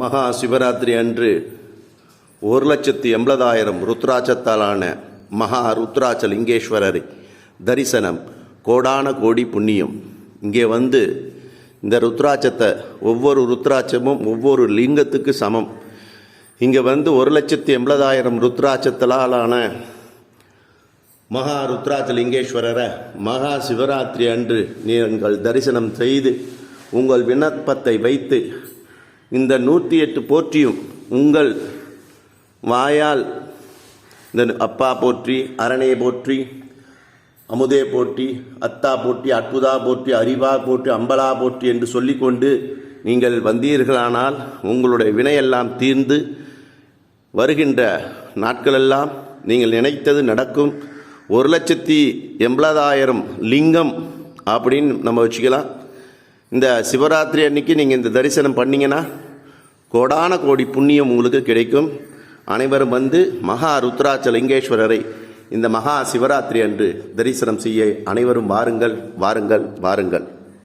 மகா சிவராத்திரி அன்று ஒரு லட்சத்தி எண்பதாயிரம் ருத்ராட்சத்தாலான மகா ருத்ராட்ச லிங்கேஸ்வரரை தரிசனம் கோடான கோடி புண்ணியம். இங்கே வந்து இந்த ருத்ராட்சத்தை ஒவ்வொரு ருத்ராட்சமும் ஒவ்வொரு லிங்கத்துக்கு சமம். இங்கே வந்து ஒரு லட்சத்தி எண்பதாயிரம் ருத்ராட்சத்தலாலான மகா ருத்ராட்ச லிங்கேஸ்வரரை மகா சிவராத்திரி அன்று நீங்கள் தரிசனம் செய்து உங்கள் விண்ணப்பத்தை வைத்து இந்த நூற்றி எட்டு போற்றியும் உங்கள் வாயால் இந்த அப்பா போற்றி அரணே போற்றி அமுதே போற்றி அத்தா போற்றி அற்புதா போற்றி அறிவா போற்றி அம்பலா போற்றி என்று சொல்லிக்கொண்டு நீங்கள் வந்தீர்களானால் உங்களுடைய வினையெல்லாம் தீர்ந்து வருகின்ற நாட்களெல்லாம் நீங்கள் நினைத்தது நடக்கும். ஒரு லட்சத்தி எண்பதாயிரம் லிங்கம் அப்படின்னு நம்ம வச்சுக்கலாம். இந்த சிவராத்திரி அன்னைக்கு நீங்கள் இந்த தரிசனம் பண்ணிங்கன்னா கோடான கோடி புண்ணியம் உங்களுக்கு கிடைக்கும். அனைவரும் வந்து மகா ருத்ராட்ச லிங்கேஸ்வரரை இந்த மகா சிவராத்திரி அன்று தரிசனம் செய்ய அனைவரும் வாருங்கள் வாருங்கள் வாருங்கள்.